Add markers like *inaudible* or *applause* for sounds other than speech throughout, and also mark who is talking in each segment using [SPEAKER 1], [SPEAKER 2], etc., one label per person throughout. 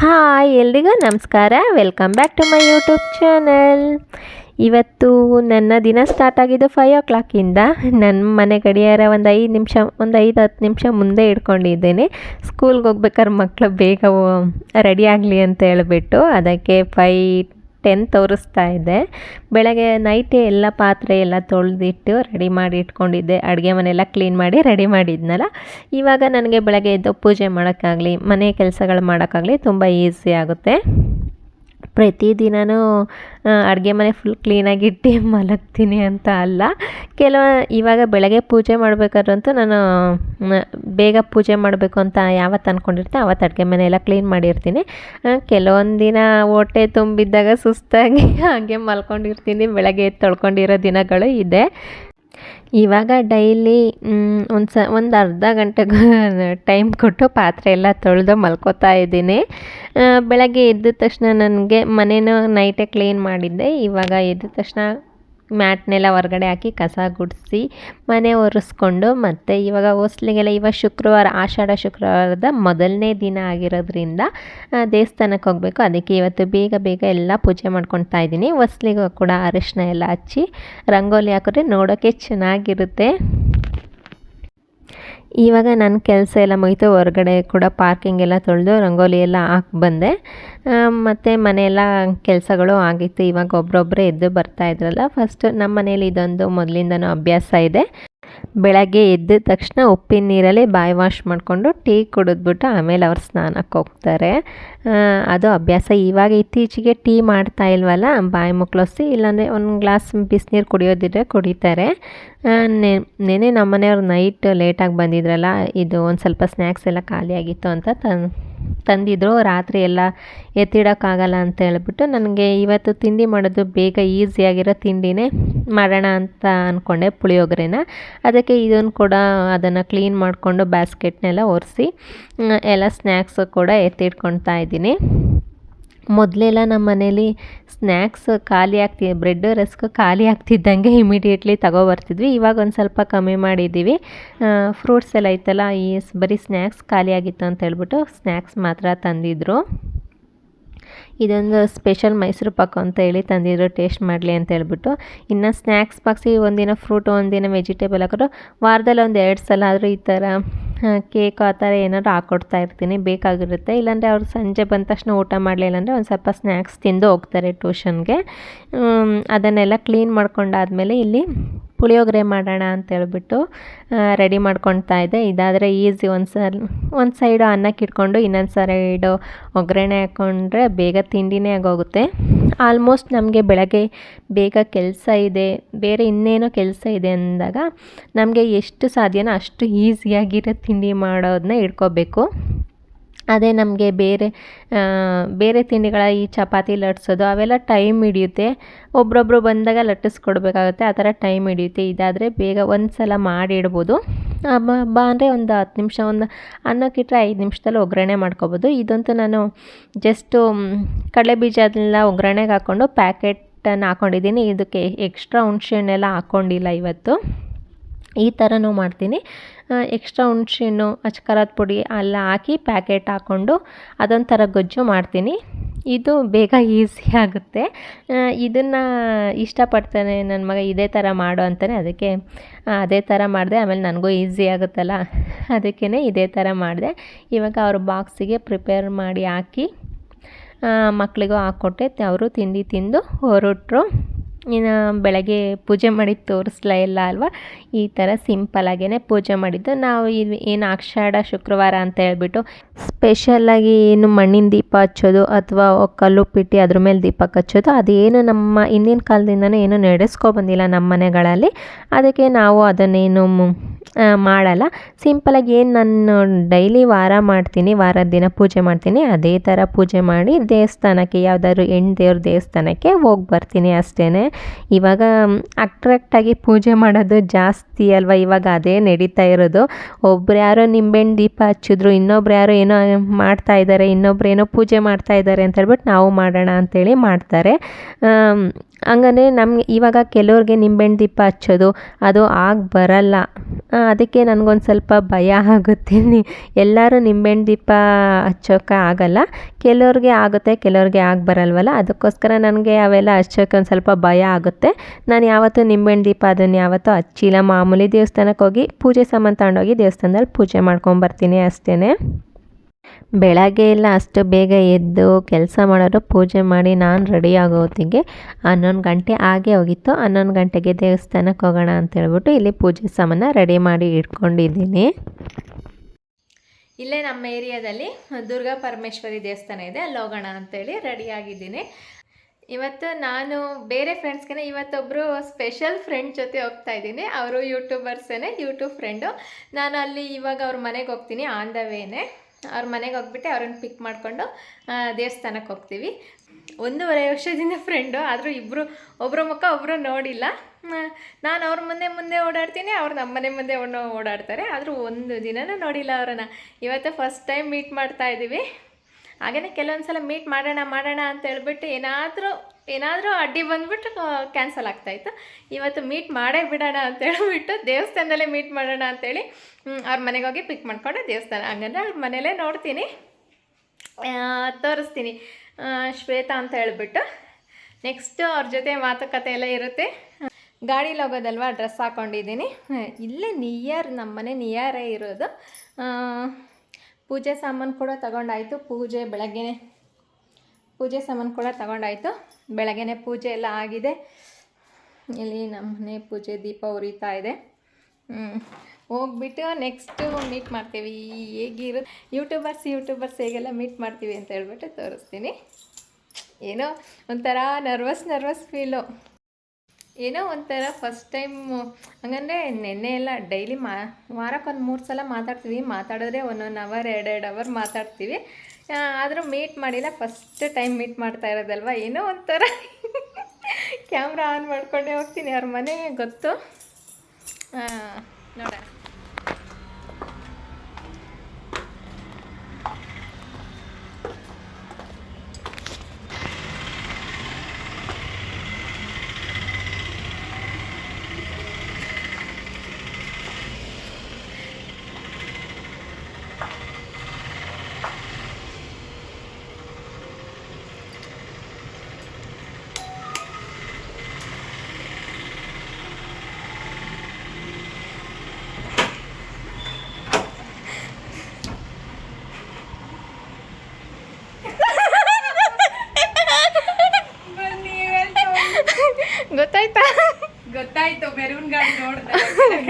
[SPEAKER 1] Hi ಎಲ್ರಿಗೂ ನಮಸ್ಕಾರ. Welcome back to my YouTube channel ಇವತ್ತು ನನ್ನ ದಿನ ಸ್ಟಾರ್ಟ್ ಆಗಿದ್ದು ಫೈವ್ ಓ ಕ್ಲಾಕಿಂದ ನನ್ನ ಮನೆ ಗಡಿಯಾರ ಒಂದು ಐದು ನಿಮಿಷ, ಒಂದು ಐದು ಹತ್ತು ನಿಮಿಷ ಮುಂದೆ ಇಟ್ಕೊಂಡಿದ್ದೇನೆ ಸ್ಕೂಲ್ಗೆ ಹೋಗ್ಬೇಕಾದ್ರೆ ಮಕ್ಕಳು ಬೇಗ ರೆಡಿ ಆಗಲಿ ಅಂತ ಹೇಳಿಬಿಟ್ಟು ಅದಕ್ಕೆ ಫೈ ಟೆನ್ ತೋರಿಸ್ತಾ ಇದೆ. ಬೆಳಗ್ಗೆ ನೈಟೇ ಎಲ್ಲ ಪಾತ್ರೆ ಎಲ್ಲ ತೊಳೆದಿಟ್ಟು ರೆಡಿ ಮಾಡಿ ಇಟ್ಕೊಂಡಿದ್ದೆ. ಅಡುಗೆ ಮನೆಯೆಲ್ಲ ಕ್ಲೀನ್ ಮಾಡಿ ರೆಡಿ ಮಾಡಿದ್ನಲ್ಲ. ಇವಾಗ ನನಗೆ ಬೆಳಗ್ಗೆ ಎದ್ದು ಪೂಜೆ ಮಾಡೋಕ್ಕಾಗಲಿ, ಮನೆ ಕೆಲಸಗಳು ಮಾಡೋಕ್ಕಾಗಲಿ ತುಂಬ ಈಸಿ ಆಗುತ್ತೆ. ಪ್ರತಿದಿನವೂ ಅಡುಗೆ ಮನೆ ಫುಲ್ ಕ್ಲೀನಾಗಿಟ್ಟು *laughs* ಮಲಗ್ತೀನಿ ಅಂತ ಅಲ್ಲ. ಕೆಲವು, ಇವಾಗ ಬೆಳಗ್ಗೆ ಪೂಜೆ ಮಾಡಬೇಕಾದ್ರಂತೂ ನಾನು ಬೇಗ ಪೂಜೆ ಮಾಡಬೇಕು ಅಂತ ಯಾವತ್ತು ಅಂದ್ಕೊಂಡಿರ್ತೀನಿ ಆವತ್ತು ಅಡುಗೆ ಮನೆ ಎಲ್ಲ ಕ್ಲೀನ್ ಮಾಡಿರ್ತೀನಿ. ಕೆಲವೊಂದು ದಿನ ಹೊಟ್ಟೆ ತುಂಬಿದ್ದಾಗ ಸುಸ್ತಾಗಿ *laughs* ಹಾಗೆ ಮಲ್ಕೊಂಡಿರ್ತೀನಿ, ಬೆಳಗ್ಗೆ ಎದ್ದು ತೊಳ್ಕೊಂಡಿರೋ ದಿನಗಳು ಇದೆ. ಇವಾಗ ಡೈಲಿ ಒಂದು ಸ ಒಂದು ಅರ್ಧ ಗಂಟೆಗೆ *laughs* ಟೈಮ್ ಕೊಟ್ಟು ಪಾತ್ರೆ ಎಲ್ಲ ತೊಳೆದು ಮಲ್ಕೋತಾ ಇದ್ದೀನಿ. ಬೆಳಗ್ಗೆ ಎದ್ದ ತಕ್ಷಣ ನನಗೆ ಮನೇನ ನೈಟೇ ಕ್ಲೀನ್ ಮಾಡಿದ್ದೆ. ಇವಾಗ ಎದ್ದ ತಕ್ಷಣ ಮ್ಯಾಟ್ನೆಲ್ಲ ಹೊರಗಡೆ ಹಾಕಿ ಕಸ ಗುಡಿಸಿ ಮನೆ ಒರೆಸ್ಕೊಂಡು ಮತ್ತು ಇವಾಗ ಹೊಸ್ಲಿಗೆಲ್ಲ ಇವಾಗ ಶುಕ್ರವಾರ, ಆಷಾಢ ಶುಕ್ರವಾರದ ಮೊದಲನೇ ದಿನ ಆಗಿರೋದ್ರಿಂದ ದೇವಸ್ಥಾನಕ್ಕೆ ಹೋಗಬೇಕು. ಅದಕ್ಕೆ ಇವತ್ತು ಬೇಗ ಬೇಗ ಎಲ್ಲ ಪೂಜೆ ಮಾಡ್ಕೊತಾ ಇದ್ದೀನಿ. ಹೊಸ್ಲಿಗೂ ಕೂಡ ಅರಿಶಿನ ಎಲ್ಲ ಹಚ್ಚಿ, ರಂಗೋಲಿ ಹಾಕಿದ್ರೆ ನೋಡೋಕ್ಕೆ ಚೆನ್ನಾಗಿರುತ್ತೆ. ಇವಾಗ ನನ್ನ ಕೆಲಸ ಎಲ್ಲ ಮುಗಿತು, ಹೊರಗಡೆ ಕೂಡ ಪಾರ್ಕಿಂಗ್ ಎಲ್ಲ ತೊಳೆದು ರಂಗೋಲಿ ಎಲ್ಲ ಹಾಕಿ ಬಂದೆ. ಮತ್ತು ಮನೆಯೆಲ್ಲ ಕೆಲಸಗಳು ಆಗಿತ್ತು, ಇವಾಗ ಒಬ್ಬರೊಬ್ಬರೇ ಎದ್ದು ಬರ್ತಾ ಇದ್ರಲ್ಲ. ಫಸ್ಟ್ ನಮ್ಮ ಮನೇಲಿ ಇದೊಂದು ಮೊದಲಿಂದನೂ ಅಭ್ಯಾಸ ಇದೆ. ಬೆಳಗ್ಗೆ ಎದ್ದ ತಕ್ಷಣ ಉಪ್ಪಿನ ನೀರಲ್ಲಿ ಬಾಯಿ ವಾಶ್ ಮಾಡಿಕೊಂಡು ಟೀ ಕುಡಿದ್ಬಿಟ್ಟು ಆಮೇಲೆ ಅವ್ರು ಸ್ನಾನಕ್ಕೆ ಹೋಗ್ತಾರೆ. ಅದು ಅಭ್ಯಾಸ ಇವಾಗ ಇತ್ತೀಚೆಗೆ ಟೀ ಮಾಡ್ತಾ ಇಲ್ವಲ್ಲ, ಬಾಯಿ ಮುಕ್ಳೋಸಿ, ಇಲ್ಲಾಂದರೆ ಒಂದು ಗ್ಲಾಸ್ ಬಿಸಿನೀರು ಕುಡಿಯೋದಿದ್ರೆ ಕುಡಿತಾರೆ. ನೆ ನೆನೆ ನಮ್ಮನೆಯವ್ರು ನೈಟ್ ಲೇಟಾಗಿ ಬಂದಿದ್ರಲ್ಲ, ಇದು ಒಂದು ಸ್ವಲ್ಪ ಸ್ನ್ಯಾಕ್ಸ್ ಎಲ್ಲ ಖಾಲಿಯಾಗಿತ್ತು ಅಂತ ತನ್ ತಂದಿದ್ರು ರಾತ್ರಿ ಎಲ್ಲ ಎತ್ತಿಡೋಕ್ಕಾಗಲ್ಲ ಅಂತ ಹೇಳ್ಬಿಟ್ಟು ನನಗೆ ಇವತ್ತು ತಿಂಡಿ ಮಾಡೋದು ಬೇಗ ಈಸಿಯಾಗಿರೋ ತಿಂಡಿನೇ ಮಾಡೋಣ ಅಂತ ಅಂದ್ಕೊಂಡೆ ಪುಳಿಯೋಗರೆನ. ಅದಕ್ಕೆ ಇದನ್ನು ಕೂಡ ಅದನ್ನು ಕ್ಲೀನ್ ಮಾಡಿಕೊಂಡು ಬ್ಯಾಸ್ಕೆಟ್ನೆಲ್ಲ ಒರೆಸಿ ಎಲ್ಲ ಸ್ನ್ಯಾಕ್ಸು ಕೂಡ ಎತ್ತಿಟ್ಕೊಳ್ತಾ ಇದ್ದೀನಿ. ಮೊದಲೆಲ್ಲ ನಮ್ಮ ಮನೇಲಿ ಸ್ನ್ಯಾಕ್ಸ್ ಖಾಲಿ ಆಗ್ತಿ ಬ್ರೆಡ್ ರಸ್ಕ್ ಖಾಲಿ ಆಗ್ತಿದ್ದಂಗೆ ಇಮಿಡಿಯೇಟ್ಲಿ ತಗೋಬರ್ತಿದ್ವಿ. ಇವಾಗ ಒಂದು ಸ್ವಲ್ಪ ಕಮ್ಮಿ ಮಾಡಿದ್ದೀವಿ. ಫ್ರೂಟ್ಸ್ ಎಲ್ಲ ಐತಲ್ಲ, ಈ ಬರೀ ಸ್ನ್ಯಾಕ್ಸ್ ಖಾಲಿ ಆಗಿತ್ತು ಅಂತ ಹೇಳ್ಬಿಟ್ಟು ಸ್ನ್ಯಾಕ್ಸ್ ಮಾತ್ರ ತಂದಿದ್ರು. ಇದೊಂದು ಸ್ಪೆಷಲ್ ಮೈಸೂರು ಪಾಕು ಅಂತ ಹೇಳಿ ತಂದಿದ್ರು ಟೇಸ್ಟ್ ಮಾಡಲಿ ಅಂತ ಹೇಳ್ಬಿಟ್ಟು. ಇನ್ನು ಸ್ನ್ಯಾಕ್ಸ್ ಬಾಕ್ಸಿಗೆ ಒಂದಿನ ಫ್ರೂಟ್ ಒಂದಿನ ವೆಜಿಟೇಬಲ್ ಹಾಕಿದ್ರು ವಾರದಲ್ಲಿ ಒಂದು ಎರಡು ಸಲ ಆದರೂ ಈ ಥರ ಕೇಕ್ ಆ ಥರ ಏನಾದ್ರು ಹಾಕ್ಕೊಡ್ತಾ ಇರ್ತೀನಿ. ಬೇಕಾಗಿರುತ್ತೆ. ಇಲ್ಲಾಂದರೆ ಅವ್ರು ಸಂಜೆ ಬಂದ ತಕ್ಷಣ ಊಟ ಮಾಡಲಿಲ್ಲ ಅಂದರೆ ಒಂದು ಸ್ವಲ್ಪ ಸ್ನ್ಯಾಕ್ಸ್ ತಿಂದು ಹೋಗ್ತಾರೆ ಟ್ಯೂಷನ್ಗೆ ಅದನ್ನೆಲ್ಲ ಕ್ಲೀನ್ ಮಾಡ್ಕೊಂಡಾದ್ಮೇಲೆ ಇಲ್ಲಿ ಪುಳಿಯೋಗರೆ ಮಾಡೋಣ ಅಂತ ಹೇಳ್ಬಿಟ್ಟು ರೆಡಿ ಮಾಡ್ಕೊಳ್ತಾ ಇದ್ದೆ. ಇದಾದರೆ ಈಸಿ, ಒಂದು ಸಲ ಒಂದು ಸೈಡು ಅನ್ನಕ್ಕೆ ಇಟ್ಕೊಂಡು ಇನ್ನೊಂದು ಸೈಡು ಒಗ್ಗರಣೆ ಹಾಕ್ಕೊಂಡ್ರೆ ಬೇಗ ತಿಂಡಿನೇ ಆಗೋಗುತ್ತೆ. ಆಲ್ಮೋಸ್ಟ್ ನಮಗೆ ಬೆಳಗ್ಗೆ ಬೇಗ ಕೆಲಸ ಇದೆ, ಬೇರೆ ಇನ್ನೇನೋ ಕೆಲಸ ಇದೆ ಅಂದಾಗ ನಮಗೆ ಎಷ್ಟು ಸಾಧ್ಯನೋ ಅಷ್ಟು ಈಸಿಯಾಗಿರೋ ತಿಂಡಿ ಮಾಡೋದನ್ನ ಇಟ್ಕೋಬೇಕು. ಅದೇ ನಮಗೆ ಬೇರೆ ಬೇರೆ ತಿಂಡಿಗಳ ಈ ಚಪಾತಿ, ಲಟ್ಸೋದು, ಅವೆಲ್ಲ ಟೈಮ್ ಹಿಡಿಯುತ್ತೆ. ಒಬ್ರೊಬ್ರು ಬಂದಾಗ ಲಟ್ಟಿಸ್ಕೊಡ್ಬೇಕಾಗುತ್ತೆ ಆ ಥರ ಟೈಮ್ ಹಿಡಿಯುತ್ತೆ. ಇದಾದರೆ ಬೇಗ ಒಂದು ಸಲ ಮಾಡಿಡ್ಬೋದು ಬಾ ಅಂದರೆ ಒಂದು ಹತ್ತು ನಿಮಿಷ, ಒಂದು ಅನ್ನಕ್ಕಿಟ್ರೆ ಐದು ನಿಮಿಷದಲ್ಲಿ ಒಗ್ಗರಣೆ ಮಾಡ್ಕೊಬೋದು. ಇದಂತೂ ನಾನು ಜಸ್ಟು ಕಡಲೆ ಬೀಜ ಅದನ್ನೆಲ್ಲ ಒಗ್ಗರಣೆಗೆ ಹಾಕ್ಕೊಂಡು ಪ್ಯಾಕೆಟನ್ನು ಹಾಕ್ಕೊಂಡಿದ್ದೀನಿ ಇದಕ್ಕೆ ಎಕ್ಸ್ಟ್ರಾ ಹುಣ್ಸೆಹಣ್ಣೆಲ್ಲ ಹಾಕ್ಕೊಂಡಿಲ್ಲ ಇವತ್ತು. ಈ ಥರನೂ ಮಾಡ್ತೀನಿ. ಎಕ್ಸ್ಟ್ರಾ ಹುಣ್ಸೆಹಣ್ಣು ಅಚ್ಕಾರದ ಪುಡಿ ಎಲ್ಲ ಹಾಕಿ ಪ್ಯಾಕೆಟ್ ಹಾಕ್ಕೊಂಡು ಅದೊಂಥರ ಗೊಜ್ಜು ಮಾಡ್ತೀನಿ. ಇದು ಬೇಗ ಈಸಿ ಆಗುತ್ತೆ. ಇದನ್ನು ಇಷ್ಟಪಡ್ತಾನೆ ನನ್ನ ಮಗ ಇದೇ ಥರ ಮಾಡು ಅಂತಾನೆ ಅದಕ್ಕೆ ಅದೇ ಥರ ಮಾಡಿದೆ. ಆಮೇಲೆ ನನಗೂ ಈಸಿ ಆಗುತ್ತಲ್ಲ ಅದಕ್ಕೇ ಇದೇ ಥರ ಮಾಡಿದೆ. ಇವಾಗ ಅವ್ರ ಬಾಕ್ಸಿಗೆ ಪ್ರಿಪೇರ್ ಮಾಡಿ ಹಾಕಿ ಮಕ್ಕಳಿಗೂ ಹಾಕ್ಕೊಟ್ಟೆ. ಅವರು ತಿಂಡಿ ತಿಂದು ಹೊರಟ್ರು. ಇನ್ನು ಬೆಳಗ್ಗೆ ಪೂಜೆ ಮಾಡಿದ್ದು ತೋರಿಸ್ಲಾ ಇಲ್ಲ ಅಲ್ವಾ? ಈ ಥರ ಸಿಂಪಲಾಗೇ ಪೂಜೆ ಮಾಡಿದ್ದು. ನಾವು ಇದು ಏನು ಆಷಾಢ ಶುಕ್ರವಾರ ಅಂತ ಹೇಳ್ಬಿಟ್ಟು ಸ್ಪೆಷಲ್ಲಾಗಿ ಏನು ಮಣ್ಣಿನ ದೀಪ ಹಚ್ಚೋದು ಅಥವಾ ಕಲ್ಲುಪ್ಪಿಟ್ಟು ಅದ್ರ ಮೇಲೆ ದೀಪ ಹಚ್ಚೋದು ಅದೇನು ನಮ್ಮ ಹಿಂದಿನ ಕಾಲದಿಂದನೂ ಏನು ನಡೆಸ್ಕೊಬಂದಿಲ್ಲ ನಮ್ಮ ಮನೆಗಳಲ್ಲಿ. ಅದಕ್ಕೆ ನಾವು ಅದನ್ನೇನು ಮಾಡಲ್ಲ. ಸಿಂಪಲಾಗಿ ಏನು ನಾನು ಡೈಲಿ ವಾರ ಮಾಡ್ತೀನಿ, ವಾರದ ದಿನ ಪೂಜೆ ಮಾಡ್ತೀನಿ, ಅದೇ ಥರ ಪೂಜೆ ಮಾಡಿ ದೇವಸ್ಥಾನಕ್ಕೆ ಯಾವುದಾದ್ರು ಹೆಣ್ಣು ದೇವ್ರ ದೇವಸ್ಥಾನಕ್ಕೆ ಹೋಗಿ ಬರ್ತೀನಿ ಅಷ್ಟೇ ಇವಾಗ ಅಟ್ರಾಕ್ಟಾಗಿ ಪೂಜೆ ಮಾಡೋದು ಜಾಸ್ತಿ ಅಲ್ವಾ? ಇವಾಗ ಅದೇ ನಡೀತಾ ಇರೋದು. ಒಬ್ರು ಯಾರೋ ನಿಂಬೆಹಣ್ಣು ದೀಪ ಹಚ್ಚಿದ್ರು, ಇನ್ನೊಬ್ರು ಯಾರೋ ಏನೋ ಮಾಡ್ತಾ ಇದ್ದಾರೆ ಇನ್ನೊಬ್ರು ಏನೋ ಪೂಜೆ ಮಾಡ್ತಾ ಇದ್ದಾರೆ ಅಂತ ಹೇಳ್ಬಿಟ್ಟು ನಾವು ಮಾಡೋಣ ಅಂತೇಳಿ ಮಾಡ್ತಾರೆ. ಹಂಗಂದ್ರೆ ನಮಗೆ ಇವಾಗ ಕೆಲವ್ರಿಗೆ ನಿಂಬೆಹಣ್ಣು ದೀಪ ಹಚ್ಚೋದು, ಅದು ಆಗ ಬರಲ್ಲ. ಅದಕ್ಕೆ ನನಗೊಂದು ಸ್ವಲ್ಪ ಭಯ ಆಗುತ್ತೆ. ಎಲ್ಲರೂ ನಿಂಬೆಹಣ್ಣು ದೀಪ ಹಚ್ಚೋಕೆ ಆಗಲ್ಲ. ಕೆಲವ್ರಿಗೆ ಆಗುತ್ತೆ, ಕೆಲವ್ರಿಗೆ ಆಗಿ ಬರಲ್ವಲ್ಲ? ಅದಕ್ಕೋಸ್ಕರ ನನಗೆ ಅವೆಲ್ಲ ಹಚ್ಚೋಕೆ ಒಂದು ಸ್ವಲ್ಪ ಭಯ ಆಗುತ್ತೆ. ನಾನು ಯಾವತ್ತೂ ನಿಂಬೆಹಣ್ಣು ದೀಪ ಅದನ್ನು ಯಾವತ್ತೂ ಹಚ್ಚಿಲ್ಲ ಮಾಮೂಲಿ ದೇವಸ್ಥಾನಕ್ಕೆ ಹೋಗಿ ಪೂಜೆ ಸಾಮಾನು ತಗೊಂಡೋಗಿ ದೇವಸ್ಥಾನದಲ್ಲಿ ಪೂಜೆ ಮಾಡ್ಕೊಂಬರ್ತೀನಿ ಅಷ್ಟೇ ಬೆಳಗ್ಗೆ ಎಲ್ಲ ಅಷ್ಟು ಬೇಗ ಎದ್ದು ಕೆಲಸ ಮಾಡೋರು ಪೂಜೆ ಮಾಡಿ ನಾನು ರೆಡಿ ಆಗೋ ಹೊತ್ತಿಗೆ ಹನ್ನೊಂದು ಗಂಟೆ ಆಗೇ ಹೋಗಿತ್ತು. ಹನ್ನೊಂದು ಗಂಟೆಗೆ ದೇವಸ್ಥಾನಕ್ಕೆ ಹೋಗೋಣ ಅಂತ ಹೇಳ್ಬಿಟ್ಟು ಇಲ್ಲಿ ಪೂಜೆ ಸಾಮಾನ ರೆಡಿ ಮಾಡಿ ಇಟ್ಕೊಂಡಿದ್ದೀನಿ. ಇಲ್ಲೇ ನಮ್ಮ ಏರಿಯಾದಲ್ಲಿ ದುರ್ಗಾ ಪರಮೇಶ್ವರಿ ದೇವಸ್ಥಾನ ಇದೆ. ಅಲ್ಲಿ ಹೋಗೋಣ ಅಂತೇಳಿ ರೆಡಿಯಾಗಿದ್ದೀನಿ ಇವತ್ತು ನಾನು ಬೇರೆ ಫ್ರೆಂಡ್ಸ್ಗೆ ಇವತ್ತೊಬ್ಬರು ಸ್ಪೆಷಲ್ ಫ್ರೆಂಡ್ ಜೊತೆ ಹೋಗ್ತಾ ಇದ್ದೀನಿ. ಅವರು ಯೂಟ್ಯೂಬರ್ಸೇನೆ ಯೂಟ್ಯೂಬ್ ಫ್ರೆಂಡು ನಾನು ಅಲ್ಲಿ ಇವಾಗ ಅವ್ರ ಮನೆಗೆ ಹೋಗ್ತೀನಿ ಆನ್ ಅವ್ರ ಮನೆಗೆ ಹೋಗ್ಬಿಟ್ಟು, ಅವ್ರನ್ನ ಪಿಕ್ ಮಾಡಿಕೊಂಡು ದೇವಸ್ಥಾನಕ್ಕೆ ಹೋಗ್ತೀವಿ. ಒಂದೂವರೆ ವರ್ಷದಿಂದ ಫ್ರೆಂಡು ಆದರೂ ಇಬ್ಬರು ಒಬ್ಬರ ಮುಖ ಒಬ್ಬರು ನೋಡಿಲ್ಲ. ನಾನು ಅವ್ರ ಮುಂದೆ ಮುಂದೆ ಓಡಾಡ್ತೀನಿ, ಅವ್ರು ನಮ್ಮ ಮನೆ ಮುಂದೆ ಓಡಾಡ್ತಾರೆ. ಆದರೂ ಒಂದು ದಿನನೂ ನೋಡಿಲ್ಲ ಅವರನ್ನು. ಇವತ್ತು ಫಸ್ಟ್ ಟೈಮ್ ಮೀಟ್ ಮಾಡ್ತಾ ಇದ್ದೀವಿ ಹಾಗೆಯೇ ಕೆಲವೊಂದು ಸಲ ಮೀಟ್ ಮಾಡೋಣ ಮಾಡೋಣ ಅಂತ ಹೇಳ್ಬಿಟ್ಟು ಏನಾದರೂ ಏನಾದರೂ ಅಡ್ಡಿ ಬಂದ್ಬಿಟ್ಟು ಕ್ಯಾನ್ಸಲ್ ಆಗ್ತಾಯಿತ್ತು ಇವತ್ತು ಮೀಟ್ ಮಾಡೇ ಬಿಡೋಣ ಅಂತ ಹೇಳ್ಬಿಟ್ಟು ದೇವಸ್ಥಾನದಲ್ಲೇ ಮೀಟ್ ಮಾಡೋಣ ಅಂತೇಳಿ ಅವ್ರ ಮನೆಗೆ ಹೋಗಿ ಪಿಕ್ ಮಾಡಿಕೊಂಡು ದೇವಸ್ಥಾನ, ಹಂಗಂದ್ರೆ ಅವ್ರ ಮನೇಲೇ ನೋಡ್ತೀನಿ. ತೋರಿಸ್ತೀನಿ. ಶ್ವೇತಾ ಅಂತ ಹೇಳಿಬಿಟ್ಟು. ನೆಕ್ಸ್ಟು ಅವ್ರ ಜೊತೆ ಮಾತುಕತೆ ಎಲ್ಲ ಇರುತ್ತೆ. ಗಾಡೀಲಿ ಹೋಗೋದಲ್ವಾ ಡ್ರೆಸ್ ಹಾಕ್ಕೊಂಡಿದ್ದೀನಿ ಇಲ್ಲೇ ನಿಯರ್ ನಮ್ಮನೆ ನಿಯರೇ ಇರೋದು. ಪೂಜೆ ಸಾಮಾನು ಕೂಡ ತಗೊಂಡಾಯಿತು. ಪೂಜೆ ಬೆಳಗ್ಗೆನೆ. ಪೂಜೆ ಸಾಮಾನು ಕೂಡ ತಗೊಂಡಾಯಿತು. ಬೆಳಗ್ಗೆ ಪೂಜೆ ಎಲ್ಲ ಆಗಿದೆ. ಇಲ್ಲಿ ನಮ್ಮನೆ ಪೂಜೆ ದೀಪ ಉರಿತಾ ಇದೆ. ಹೋಗ್ಬಿಟ್ಟು ನೆಕ್ಸ್ಟು ಮೀಟ್ ಮಾಡ್ತೀವಿ. ಹೇಗಿರು ಯೂಟ್ಯೂಬರ್ಸ್ ಯೂಟ್ಯೂಬರ್ಸ್ ಹೇಗೆಲ್ಲ ಮೀಟ್ ಮಾಡ್ತೀವಿ ಅಂತ ಹೇಳ್ಬಿಟ್ಟು ತೋರಿಸ್ತೀನಿ. ಏನೋ ಒಂಥರ ನರ್ವಸ್ ನರ್ವಸ್ ಫೀಲು ಏನೋ ಒಂಥರ ಫಸ್ಟ್ ಟೈಮು ಹಂಗಂದರೆ ನೆನ್ನೆ ಎಲ್ಲ ಡೈಲಿ ಮಾ, ವಾರಕ್ಕೊಂದು ಮೂರು ಸಲ ಮಾತಾಡ್ತೀವಿ. ಮಾತಾಡಿದ್ರೆ ಒಂದೊಂದು ಅವರ್ ಎರಡೆರಡು ಅವರ್ ಮಾತಾಡ್ತೀವಿ. ಆದರೂ ಮೀಟ್ ಮಾಡಿಲ್ಲ ಫಸ್ಟ್ ಟೈಮ್ ಮೀಟ್ ಮಾಡ್ತಾ ಇರೋದಲ್ವ? ಏನೋ ಒಂಥರ. *laughs* ಕ್ಯಾಮ್ರಾ ಆನ್ ಮಾಡ್ಕೊಂಡೇ ಹೋಗ್ತೀನಿ, ಅವ್ರ ಮನೆ ಗೊತ್ತು. ನೋಡೋಣ.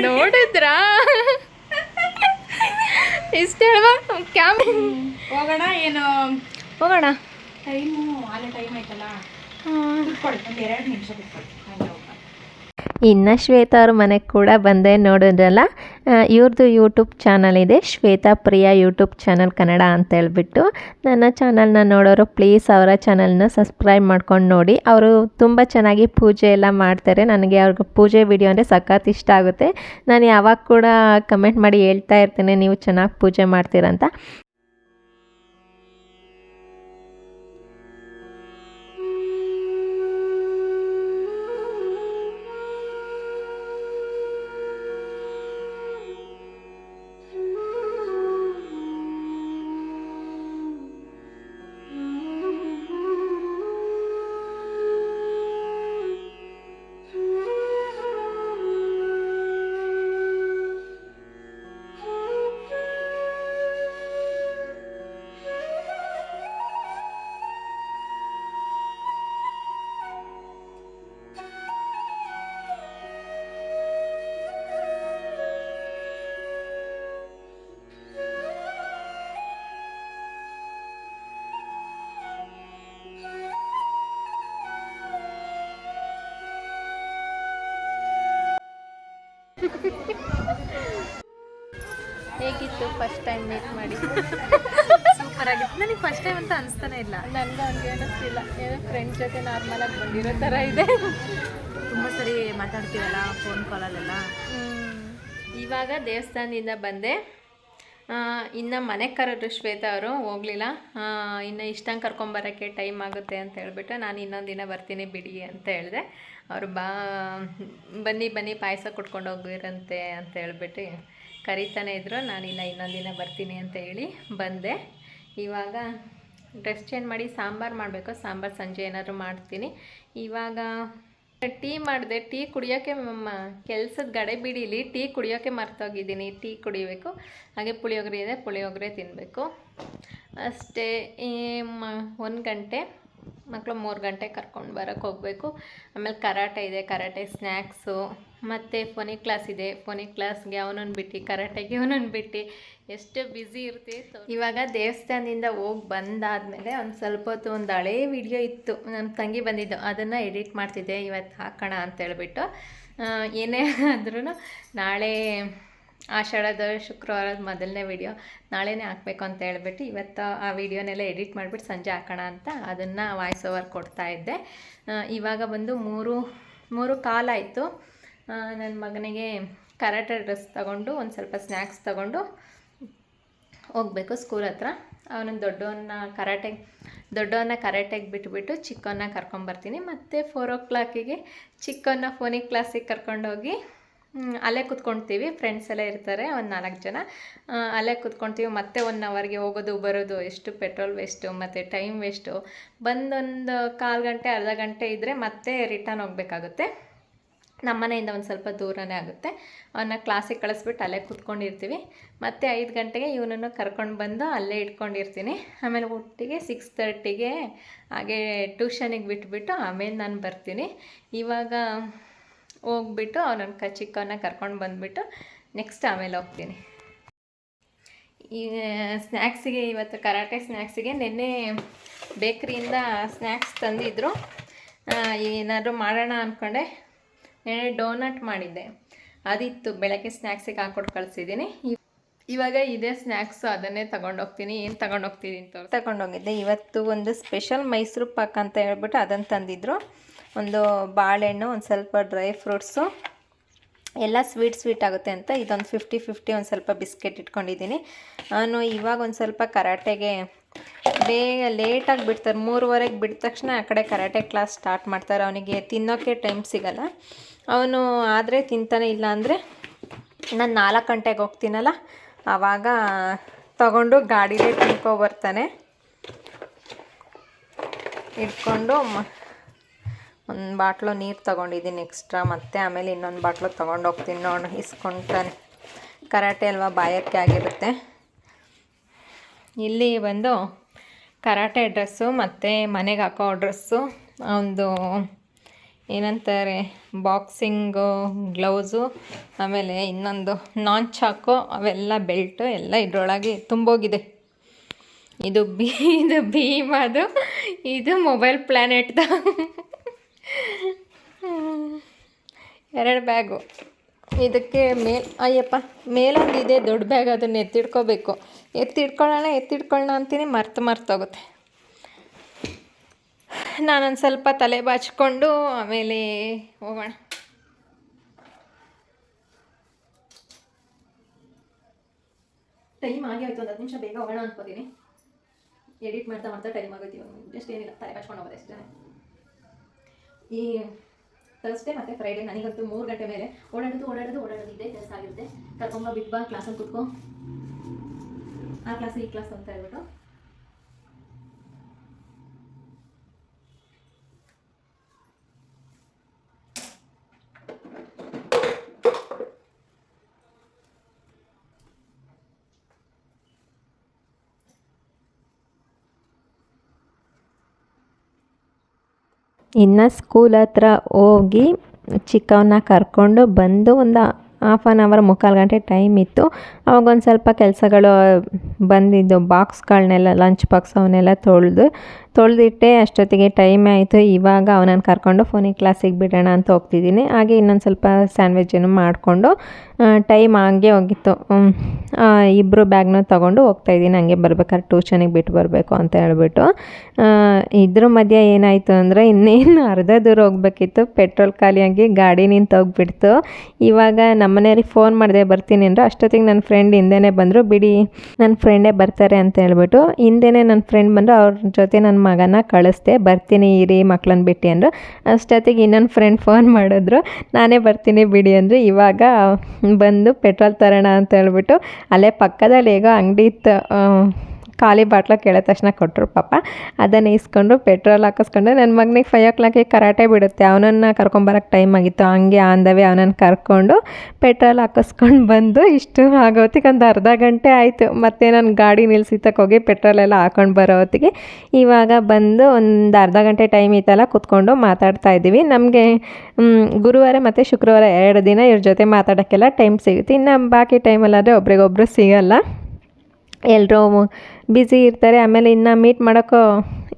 [SPEAKER 1] ನೋಡಿದ್ರಾ? ಇಷ್ಟ ಹೇಳುವ ಕ್ಯಾಮ್
[SPEAKER 2] ಹೋಗೋಣ ಏನು?
[SPEAKER 1] ಹೋಗೋಣ.
[SPEAKER 2] ಟೈಮು ಆಲೆ ಟೈಮ್ ಆಯ್ತಲ್ಲ? ಹಾಂ. ಒಂದು ಎರಡು ನಿಮಿಷ ಬಿಟ್ಕೊಡಿ
[SPEAKER 1] ಇನ್ನು ಶ್ವೇತಾ ಅವ್ರ ಮನೆಗೆ ಕೂಡ ಬಂದೆ ನೋಡಿದ್ರಲ್ಲ. ಇವ್ರದ್ದು ಯೂಟ್ಯೂಬ್ ಚಾನಲ್ ಇದೆ. ಶ್ವೇತಾ ಪ್ರಿಯಾ ಯೂಟ್ಯೂಬ್ ಚಾನಲ್ ಕನ್ನಡ ಅಂತ ಹೇಳ್ಬಿಟ್ಟು. ನನ್ನ ಚಾನಲ್ನ ನೋಡೋರು ಪ್ಲೀಸ್ ಅವರ ಚಾನಲ್ನ ಸಬ್ಸ್ಕ್ರೈಬ್ ಮಾಡ್ಕೊಂಡು ನೋಡಿ. ಅವರು ತುಂಬ ಚೆನ್ನಾಗಿ ಪೂಜೆ ಎಲ್ಲ ಮಾಡ್ತಾರೆ. ನನಗೆ ಅವ್ರಿಗೆ ಪೂಜೆ ವಿಡಿಯೋ ಅಂದರೆ ಸಖತ್ ಇಷ್ಟ ಆಗುತ್ತೆ. ನಾನು ಯಾವಾಗ ಕೂಡ ಕಮೆಂಟ್ ಮಾಡಿ ಹೇಳ್ತಾ ಇರ್ತೇನೆ. ನೀವು ಚೆನ್ನಾಗಿ ಪೂಜೆ ಮಾಡ್ತೀರಂತ ಹೇಗಿತ್ತು ಫಸ್ಟ್ ಟೈಮ್ ಮೀಟ್ ಮಾಡಿ?
[SPEAKER 2] ಸೂಪರ್ ಆಗಿತ್ತು. ನನಗೆ ಫಸ್ಟ್ ಟೈಮ್ ಅಂತ ಅನಿಸ್ತಾನೆ ಇಲ್ಲ.
[SPEAKER 1] ನನಗೆ ಹಂಗೆ ಅನ್ನಿಸ್ತಿಲ್ಲ ಏನೋ ಫ್ರೆಂಡ್ ಜೊತೆ ನಾರ್ಮಲಾಗಿ ಬಂದಿರೋ ಥರ ಇದೆ.
[SPEAKER 2] ತುಂಬ ಸರಿ ಮಾತಾಡ್ತೀವಲ್ಲ ಫೋನ್ ಕಾಲಲ್ಲೆಲ್ಲ
[SPEAKER 1] ಇವಾಗ ದೇವಸ್ಥಾನದಿಂದ ಬಂದೆ. ಇನ್ನು ಮನೆ ಕರೆದ್ರು ಶ್ವೇತಾ ಅವರು ಹೋಗಲಿಲ್ಲ. ಇನ್ನು ಇಷ್ಟಂಗೆ ಕರ್ಕೊಂಬರೋಕ್ಕೆ ಟೈಮ್ ಆಗುತ್ತೆ ಅಂತ ಹೇಳ್ಬಿಟ್ಟು ನಾನು ಇನ್ನೊಂದು ದಿನ ಬರ್ತೀನಿ ಬಿಡಿ ಅಂತ ಹೇಳಿದೆ. ಅವರು ಬಾ, ಬನ್ನಿ ಬನ್ನಿ, ಪಾಯಸ ಕುಟ್ಕೊಂಡು ಹೋಗಿರಂತೆ ಅಂತ ಹೇಳ್ಬಿಟ್ಟು ಕರಿತಾನೆ ಇದ್ರು. ನಾನಿಲ್ಲ ಇನ್ನೊಂದು ದಿನ ಬರ್ತೀನಿ ಅಂತ ಹೇಳಿ ಬಂದೆ. ಇವಾಗ ಡ್ರೆಸ್ ಚೇಂಜ್ ಮಾಡಿ ಸಾಂಬಾರು ಮಾಡಬೇಕು. ಸಾಂಬಾರು ಸಂಜೆ ಏನಾದರೂ ಮಾಡ್ತೀನಿ. ಇವಾಗ ಟೀ ಮಾಡಿದೆ, ಟೀ ಕುಡಿಯೋಕ್ಕೆ ಕೆಲಸದ ಗಡೆ ಬಿಡೀಲಿ, ಟೀ ಕುಡಿಯೋಕ್ಕೆ ಮರ್ತೋಗಿದ್ದೀನಿ. ಟೀ ಕುಡಿಬೇಕು. ಹಾಗೆ ಪುಳಿಯೋಗರೆ ಇದೆ, ಪುಳಿಯೋಗರೆ ತಿನ್ನಬೇಕು ಅಷ್ಟೇ, ಈ ಮ, ಒಂದು ಗಂಟೆ ಮಕ್ಕಳು ಮೂರು ಗಂಟೆ ಕರ್ಕೊಂಡು ಬರೋಕ್ಕೆ ಹೋಗಬೇಕು. ಆಮೇಲೆ ಕರಾಟೆ ಇದೆ, ಕರಾಟೆ ಸ್ನ್ಯಾಕ್ಸು ಮತ್ತು ಫೋನಿಕ್ ಕ್ಲಾಸ್ ಇದೆ. ಫೋನಿಕ್ ಕ್ಲಾಸ್ಗೆ ಅವನನ್ನು ಬಿಟ್ಟು, ಕರಾಟೆಗೆ ಅವನನ್ನು ಬಿಟ್ಟು ಎಷ್ಟು ಬ್ಯುಸಿ ಇರ್ತೀವಿ ಇವಾಗ ದೇವಸ್ಥಾನದಿಂದ ಹೋಗಿ ಬಂದಾದಮೇಲೆ ಒಂದು ಸ್ವಲ್ಪ ಹೊತ್ತು ಒಂದು ಹಳೇ ವಿಡಿಯೋ ಇತ್ತು. ನನ್ನ ತಂಗಿ ಬಂದಿದ್ದು. ಅದನ್ನು ಎಡಿಟ್ ಮಾಡ್ತಿದ್ದೆ. ಇವತ್ತು ಹಾಕೋಣ ಅಂತ ಹೇಳ್ಬಿಟ್ಟು. ಏನೇ ಆದ್ರೂ ನಾಳೆ ಆಷಾಢದ ಶುಕ್ರವಾರದ ಮೊದಲನೇ ವಿಡಿಯೋ ನಾಳೆನೇ ಹಾಕಬೇಕು ಅಂತ ಹೇಳ್ಬಿಟ್ಟು ಇವತ್ತು ಆ ವಿಡಿಯೋನೆಲ್ಲ ಎಡಿಟ್ ಮಾಡಿಬಿಟ್ಟು ಸಂಜೆ ಹಾಕೋಣ ಅಂತ ಅದನ್ನು ವಾಯ್ಸ್ ಓವರ್ ಕೊಡ್ತಾ ಇದ್ದೆ. ಇವಾಗ ಬಂದು ಮೂರು ಮೂರು ಕಾಲಾಯಿತು ನನ್ನ ಮಗನಿಗೆ ಕರಾಟೆ ಡ್ರೆಸ್ ತಗೊಂಡು, ಒಂದು ಸ್ವಲ್ಪ ಸ್ನ್ಯಾಕ್ಸ್ ತಗೊಂಡು ಹೋಗಬೇಕು ಸ್ಕೂಲ್ ಹತ್ರ. ಅವನ ದೊಡ್ಡವನ್ನ ಕರಾಟೆ ದೊಡ್ಡವನ್ನ ಕರಾಟೆಗೆ ಬಿಟ್ಬಿಟ್ಟು ಚಿಕ್ಕವನ್ನ ಕರ್ಕೊಂಬರ್ತೀನಿ ಮತ್ತು ಫೋರ್ ಓ ಕ್ಲಾಕಿಗೆ ಚಿಕ್ಕವನ್ನ ಫೋನಿಗೆ ಕ್ಲಾಸಿಗೆ ಕರ್ಕೊಂಡೋಗಿ ಅಲ್ಲೇ ಕುತ್ಕೊಳ್ತೀವಿ ಫ್ರೆಂಡ್ಸ್ ಎಲ್ಲ ಇರ್ತಾರೆ, ಒಂದು ನಾಲ್ಕು ಜನ. ಅಲ್ಲೇ ಕುತ್ಕೊಳ್ತೀವಿ ಮತ್ತೆ ಒನ್ ಅವರ್ಗೆ ಹೋಗೋದು, ಬರೋದು, ಎಷ್ಟು ಪೆಟ್ರೋಲ್ ವೇಸ್ಟು ಮತ್ತು ಟೈಮ್ ವೇಸ್ಟು ಬಂದೊಂದು ಕಾಲು ಗಂಟೆ, ಅರ್ಧ ಗಂಟೆ ಇದ್ದರೆ ಮತ್ತೆ ರಿಟರ್ನ್ ಹೋಗಬೇಕಾಗುತ್ತೆ. ನಮ್ಮ ಮನೆಯಿಂದ ಒಂದು ಸ್ವಲ್ಪ ದೂರನೇ ಆಗುತ್ತೆ. ಅವನ್ನ ಕ್ಲಾಸಿಗೆ ಕಳಿಸ್ಬಿಟ್ಟು ಅಲ್ಲೇ ಕೂತ್ಕೊಂಡಿರ್ತೀವಿ. ಮತ್ತು ಐದು ಗಂಟೆಗೆ ಇವನನ್ನು ಕರ್ಕೊಂಡು ಬಂದು ಅಲ್ಲೇ ಇಟ್ಕೊಂಡಿರ್ತೀನಿ. ಆಮೇಲೆ ಒಟ್ಟಿಗೆ ಸಿಕ್ಸ್ ತರ್ಟಿಗೆ ಹಾಗೆ ಟ್ಯೂಷನಿಗೆ ಬಿಟ್ಬಿಟ್ಟು ಆಮೇಲೆ ನಾನು ಬರ್ತೀನಿ. ಇವಾಗ ಹೋಗ್ಬಿಟ್ಟು ಅವನನ್ನು ಕ ಚಿಕ್ಕವನ್ನ ಕರ್ಕೊಂಡು ಬಂದುಬಿಟ್ಟು ನೆಕ್ಸ್ಟ್ ಆಮೇಲೆ ಹೋಗ್ತೀನಿ. ಈ ಸ್ನ್ಯಾಕ್ಸಿಗೆ ಇವತ್ತು ಕರಾಟೆ ಸ್ನ್ಯಾಕ್ಸಿಗೆ ನಿನ್ನೆ ಬೇಕ್ರಿಯಿಂದ ಸ್ನ್ಯಾಕ್ಸ್ ತಂದಿದ್ದರು ಏನಾದರೂ ಮಾಡೋಣ ಅಂದ್ಕೊಂಡೆ ಡೋನಟ್ ಮಾಡಿದ್ದೆ. ಅದಿತ್ತು, ಬೆಳಗ್ಗೆ ಸ್ನ್ಯಾಕ್ಸಿಗೆ ಹಾಕ್ಕೊಟ್ಟು ಕಳಿಸಿದ್ದೀನಿ ಇವಾಗ ಇದೇ ಸ್ನ್ಯಾಕ್ಸು ಅದನ್ನೇ ತಗೊಂಡೋಗ್ತೀನಿ. ಏನು ತಗೊಂಡೋಗ್ತೀನಿ ಅಂತ ತಗೊಂಡೋಗಿದ್ದೆ. ಇವತ್ತು ಒಂದು ಸ್ಪೆಷಲ್ ಮೈಸೂರು ಪಾಕ್ ಅಂತ ಹೇಳ್ಬಿಟ್ಟು ಅದನ್ನು ತಂದಿದ್ರು. ಒಂದು ಬಾಳೆಹಣ್ಣು, ಒಂದು ಸ್ವಲ್ಪ ಡ್ರೈ ಫ್ರೂಟ್ಸು. ಎಲ್ಲ ಸ್ವೀಟ್ ಸ್ವೀಟ್ ಆಗುತ್ತೆ ಅಂತ ಇದೊಂದು ಫಿಫ್ಟಿ ಫಿಫ್ಟಿ ಒಂದು ಸ್ವಲ್ಪ ಬಿಸ್ಕೆಟ್ ಇಟ್ಕೊಂಡಿದ್ದೀನಿ ನಾನು ಇವಾಗ ಒಂದು ಸ್ವಲ್ಪ ಕರಾಟೆಗೆ ಬೇಗ ಲೇಟಾಗಿ ಬಿಡ್ತಾರೆ. ಮೂರುವರೆಗೆ ಬಿಟ್ಟ ತಕ್ಷಣ ಆ ಕಡೆ ಕರಾಟೆ ಕ್ಲಾಸ್ ಸ್ಟಾರ್ಟ್ ಮಾಡ್ತಾರೆ. ಅವನಿಗೆ ತಿನ್ನೋಕ್ಕೆ ಟೈಮ್ ಸಿಗಲ್ಲ. ಅವನು ಆದರೆ ತಿಂತಾನೆ ಇಲ್ಲ ಅಂದರೆ ನಾನು ನಾಲ್ಕು ಗಂಟೆಗೆ ಹೋಗ್ತೀನಲ್ಲ, ಆವಾಗ ತಗೊಂಡು ಗಾಡಿಲೇ ತಿನ್ಕೊ ಬರ್ತಾನೆ. ಇಟ್ಕೊಂಡು ಒಂದು ಬಾಟ್ಲು ನೀರು ತೊಗೊಂಡಿದ್ದೀನಿ ಎಕ್ಸ್ಟ್ರಾ ಮತ್ತು ಆಮೇಲೆ ಇನ್ನೊಂದು ಬಾಟ್ಲು ತೊಗೊಂಡು ಹೋಗ್ತೀನಿ ನೋಡು ಇಸ್ಕೊಳ್ತಾನೆ ಕರಾಟೆ ಅಲ್ವಾ, ಬಾಯಕ್ಕೆ ಆಗಿರುತ್ತೆ. ಇಲ್ಲಿ ಬಂದು ಕರಾಟೆ ಡ್ರೆಸ್ಸು, ಮತ್ತು ಮನೆಗೆ ಹಾಕೋ ಡ್ರೆಸ್ಸು ಒಂದು ಏನಂತಾರೆ ಬಾಕ್ಸಿಂಗು ಗ್ಲೌಸು ಆಮೇಲೆ ಇನ್ನೊಂದು ನಾನ್ ಚಾಕು ಅವೆಲ್ಲ ಬೆಲ್ಟು ಎಲ್ಲ ಇದರೊಳಗೆ ತುಂಬೋಗಿದೆ. ಇದು ಬಿ, ಇದು ಭೀಮದು, ಇದು ಮೊಬೈಲ್ ಪ್ಲ್ಯಾನೆಟ್ದು ಎರಡು ಬ್ಯಾಗು ಇದಕ್ಕೆ ಮೇಲ್, ಅಯ್ಯಪ್ಪ ಮೇಲೊಂದು ಇದೆ ದೊಡ್ಡ ಬ್ಯಾಗ್ ಅದನ್ನು ಎತ್ತಿಡ್ಕೋಬೇಕು ಎತ್ತಿಡ್ಕೊಳ್ಳೋಣ ಎತ್ತಿಡ್ಕೊಳ್ಳೋಣ ಅಂತೀನಿ, ಮರ್ತು ಮರ್ತೋಗುತ್ತೆ ನಾನೊಂದು ಸ್ವಲ್ಪ ತಲೆ ಬಾಚಿಕೊಂಡು ಆಮೇಲೆ ಹೋಗೋಣ. ಟೈಮ್ ಆಗಿ ಆಯಿತು ಒಂದು ಹತ್ತು ನಿಮಿಷ ಬೇಗ ಹೋಗೋಣ ಅನ್ಕೋತೀನಿ. ಎಡಿಟ್ ಮಾಡ್ತಾ ಮಾಡ್ತಾ ಟೈಮ್ ಆಗುತ್ತೆ ಜಸ್ಟ್ ಏನಿಲ್ಲ, ತಲೆ ಬಾಚ್ಕೊಂಡು ಹೋಗೋದು ಅಷ್ಟೇ. ಈ ಥರ್ಸ್ಡೇ ಮತ್ತು ಫ್ರೈಡೇ ನನಗಂತೂ ಮೂರು ಗಂಟೆ ಮೇಲೆ ಓಡಾಡೋದು ಓಡಾಡೋದು ಓಡಾಡೋದು ಇದೇ ಕೆಲಸ ಆಗಿರುತ್ತೆ. ಕರ್ಕೊಂಬ ಬಿಗ್ ಬಾ ಕ್ಲಾಸಲ್ಲಿ ಕುತ್ಕೊ. ಆ ಕ್ಲಾಸ್ ಈ ಕ್ಲಾಸ್ ಅಂತ ಹೇಳ್ಬಿಟ್ಟು. ಇನ್ನು ಸ್ಕೂಲ್ ಹತ್ರ ಹೋಗಿ ಚಿಕ್ಕವನ್ನ ಕರ್ಕೊಂಡು ಬಂದು ಒಂದು ಹಾಫ್ ಆನ್ ಅವರ್ ಮುಕ್ಕಾಲು ಗಂಟೆ ಟೈಮ್ ಇತ್ತು. ಅವಾಗ ಒಂದು ಸ್ವಲ್ಪ ಕೆಲಸಗಳು ಬಂದಿದ್ದು ಬಾಕ್ಸ್ಗಳನ್ನೆಲ್ಲ ಲಂಚ್ ಬಾಕ್ಸ್ ಅವನ್ನೆಲ್ಲ ತೊಳೆದು ತೊಳೆದಿಟ್ಟೆ, ಅಷ್ಟೊತ್ತಿಗೆ ಟೈಮ್ ಆಯಿತು. ಇವಾಗ ಅವನನ್ನು ಕರ್ಕೊಂಡು ಫೋನಿಗೆ ಕ್ಲಾಸಿಗೆ ಬಿಡೋಣ ಅಂತ ಹೋಗ್ತಿದ್ದೀನಿ. ಹಾಗೆ ಇನ್ನೊಂದು ಸ್ವಲ್ಪ ಸ್ಯಾಂಡ್ವಿಚನ್ನು ಮಾಡಿಕೊಂಡು ಟೈಮ್ ಹಾಗೆ ಹೋಗಿತ್ತು. ಇಬ್ಬರು ಬ್ಯಾಗ್ನ ತೊಗೊಂಡು ಹೋಗ್ತಾಯಿದ್ದೀನಿ ಹಂಗೆ ಬರ್ಬೇಕಾದ್ರೆ ಟ್ಯೂಷನಿಗೆ ಬಿಟ್ಟು ಬರಬೇಕು ಅಂತ ಹೇಳ್ಬಿಟ್ಟು. ಇದ್ರ ಮಧ್ಯೆ ಏನಾಯಿತು ಅಂದರೆ ಇನ್ನೇನು ಅರ್ಧ ದೂರ ಹೋಗ್ಬೇಕಿತ್ತು. ಪೆಟ್ರೋಲ್ ಖಾಲಿಯಾಗಿ ಗಾಡಿ ನಿಂತು ಹೋಗ್ಬಿಡ್ತು. ಇವಾಗ ನಮ್ಮನೆಯವ್ರಿಗೆ ಫೋನ್ ಮಾಡಿದೆ ಬರ್ತೀನಿ ಅಂದರೆ. ಅಷ್ಟೊತ್ತಿಗೆ ನನ್ನ ಫ್ರೆಂಡ್ ಫ್ರೆಂಡ್ ಹಿಂದೆನೇ ಬಂದರು. ಬಿಡಿ ನನ್ನ ಫ್ರೆಂಡೇ ಬರ್ತಾರೆ ಅಂತ ಹೇಳ್ಬಿಟ್ಟು, ಹಿಂದೆನೇ ನನ್ನ ಫ್ರೆಂಡ್ ಬಂದರು. ಅವ್ರ ಜೊತೆ ನನ್ನ ಮಗನ ಕಳಿಸ್ದೆ, ಬರ್ತೀನಿ ಇರಿ ಮಕ್ಳನ್ನ ಬಿಟ್ಟು ಅಂದರು. ಅಷ್ಟೊತ್ತಿಗೆ ಇನ್ನೊಂದು ಫ್ರೆಂಡ್ ಫೋನ್ ಮಾಡಿದ್ರು. ನಾನೇ ಬರ್ತೀನಿ ಬಿಡಿ ಅಂದರು. ಇವಾಗ ಬಂದು ಪೆಟ್ರೋಲ್ ತರೋಣ ಅಂತ ಹೇಳ್ಬಿಟ್ಟು ಅಲ್ಲೇ ಪಕ್ಕದಲ್ಲಿ ಹೇಗೋ ಅಂಗಡಿ ಇತ್ತು ಖಾಲಿ ಬಾಟ್ಲ ಕೇಳಿದ ತಕ್ಷಣ ಕೊಟ್ಟರು ಪಾಪ. ಅದನ್ನು ಇಸ್ಕೊಂಡು ಪೆಟ್ರೋಲ್ ಹಾಕಿಸ್ಕೊಂಡು ನನ್ನ ಮಗನಿಗೆ ಫೈವ್ ಓ ಕ್ಲಾಕಿಗೆ ಕರಾಟೆ ಬಿಡುತ್ತೆ. ಅವನನ್ನು ಕರ್ಕೊಂಬರಕ್ಕೆ ಟೈಮ್ ಆಗಿತ್ತು. ಹಂಗೆ ಆಂದವೇ ಅವನನ್ನು ಕರ್ಕೊಂಡು ಪೆಟ್ರೋಲ್ ಹಾಕಿಸ್ಕೊಂಡು ಬಂದು ಇಷ್ಟು ಆಗೋ ಹೊತ್ತಿಗೆ ಒಂದು ಅರ್ಧ ಗಂಟೆ ಆಯಿತು. ಮತ್ತು ನಾನು ಗಾಡಿ ನಿಲ್ಸಿತಕ್ಕೆ ಹೋಗಿ ಪೆಟ್ರೋಲ್ ಎಲ್ಲ ಹಾಕೊಂಡು ಬರೋ ಹೊತ್ತಿಗೆ ಇವಾಗ ಬಂದು ಒಂದು ಅರ್ಧ ಗಂಟೆ ಟೈಮ್ ಇತ್ತಲ್ಲ ಕೂತ್ಕೊಂಡು ಮಾತಾಡ್ತಾ ಇದ್ದೀವಿ. ನಮಗೆ ಗುರುವಾರ ಮತ್ತು ಶುಕ್ರವಾರ ಎರಡು ದಿನ ಇವ್ರ ಜೊತೆ ಮಾತಾಡೋಕ್ಕೆಲ್ಲ ಟೈಮ್ ಸಿಗುತ್ತೆ. ಇನ್ನು ಬಾಕಿ ಟೈಮಲ್ಲಾದರೆ ಒಬ್ರಿಗೊಬ್ರು ಸಿಗಲ್ಲ. ಎಲ್ಲರೂ ಬ್ಯುಸಿ ಇರ್ತಾರೆ, ಆಮೇಲೆ ಇನ್ನು ಮೀಟ್ ಮಾಡೋಕ್ಕೂ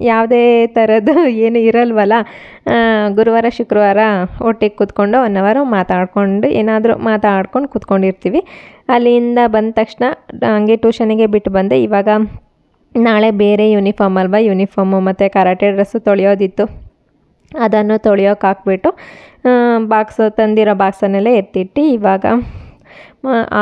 [SPEAKER 1] ಯಾವುದೇ ಥರದ್ದು *laughs* ಏನು ಇರಲ್ವಲ್ಲ. ಗುರುವಾರ, ಶುಕ್ರವಾರ ಒಟ್ಟಿಗೆ ಕೂತ್ಕೊಂಡು ಒನ್ ಅವರು ಮಾತಾಡ್ಕೊಂಡು, ಏನಾದರೂ ಮಾತಾಡ್ಕೊಂಡು ಕೂತ್ಕೊಂಡಿರ್ತೀವಿ. ಅಲ್ಲಿಂದ ಬಂದ ತಕ್ಷಣ, ಹಂಗೆ ಟ್ಯೂಷನಿಗೆ ಬಿಟ್ಟು ಬಂದೆ. ಇವಾಗ ನಾಳೆ ಬೇರೆ ಯೂನಿಫಾರ್ಮ್ ಅಲ್ವಾ? ಯೂನಿಫಾರ್ಮು ಮತ್ತು ಕರಾಟೆ ಡ್ರೆಸ್ಸು ತೊಳೆಯೋದಿತ್ತು. ಅದನ್ನು ತೊಳೆಯೋಕೆ ಹಾಕ್ಬಿಟ್ಟು ಬಾಕ್ಸು ತಂದಿರೋ ಬಾಕ್ಸನ್ನೆಲ್ಲ ಎತ್ತಿಟ್ಟು, ಇವಾಗ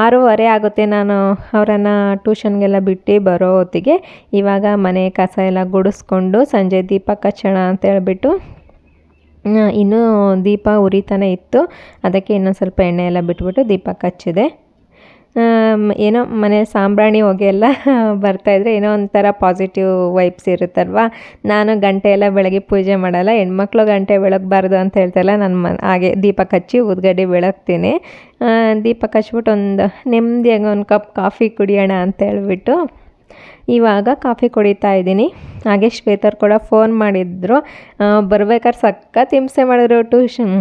[SPEAKER 1] ಆರೂವರೆ ಆಗುತ್ತೆ ನಾನು ಅವರನ್ನು ಟ್ಯೂಷನ್ಗೆಲ್ಲ ಬಿಟ್ಟು ಬರೋ ಹೊತ್ತಿಗೆ. ಇವಾಗ ಮನೆ ಕಸ ಎಲ್ಲ ಗುಡಿಸ್ಕೊಂಡು ಸಂಜೆ ದೀಪ ಕಚ್ಚೋಣ ಅಂತ ಹೇಳ್ಬಿಟ್ಟು ಇನ್ನೂ ದೀಪ ಉರಿತಾನೆ ಇತ್ತು. ಅದಕ್ಕೆ ಇನ್ನೊಂದು ಸ್ವಲ್ಪ ಎಣ್ಣೆ ಎಲ್ಲ ಬಿಟ್ಬಿಟ್ಟು ದೀಪ ಹಚ್ಚಿದೆ ಆಮ್, ಏನೋ ಮನೆ ಸಾಂಬ್ರಾಣಿ ಹೊಗೆ ಎಲ್ಲ *laughs* ಬರ್ತಾಯಿದ್ರೆ ಏನೋ ಒಂಥರ ಪಾಸಿಟಿವ್ ವೈಬ್ಸ್ ಇರುತ್ತಲ್ವ? ನಾನು ಗಂಟೆ ಎಲ್ಲ ಬೆಳಗ್ಗೆ ಪೂಜೆ ಮಾಡಲ್ಲ, ಹೆಣ್ಮಕ್ಳು ಗಂಟೆ ಬೆಳಗಬಾರ್ದು ಅಂತ ಹೇಳ್ತಾರಲ್ಲ ನಾನು ಮ ಹಾಗೆ ದೀಪ ಹಚ್ಚಿ ಉದ್ಗಡ್ಡೆ ಬೆಳಗ್ತೀನಿ. ದೀಪ ಹಚ್ಬಿಟ್ಟು ಒಂದು ನೆಮ್ಮದಿಯಾಗಿ ಒಂದು ಕಪ್ ಕಾಫಿ ಕುಡಿಯೋಣ ಅಂತ ಹೇಳ್ಬಿಟ್ಟು ಇವಾಗ ಕಾಫಿ ಕುಡಿತಾ ಇದ್ದೀನಿ. ಹಾಗೆ ಶ್ವೇತರ್ ಕೂಡ ಫೋನ್ ಮಾಡಿದ್ರು. ಬರ್ಬೇಕಾದ್ರೆ ಸಖತ್ ಹಿಂಸೆ ಮಾಡಿದ್ರು ಟ್ಯೂಷನ್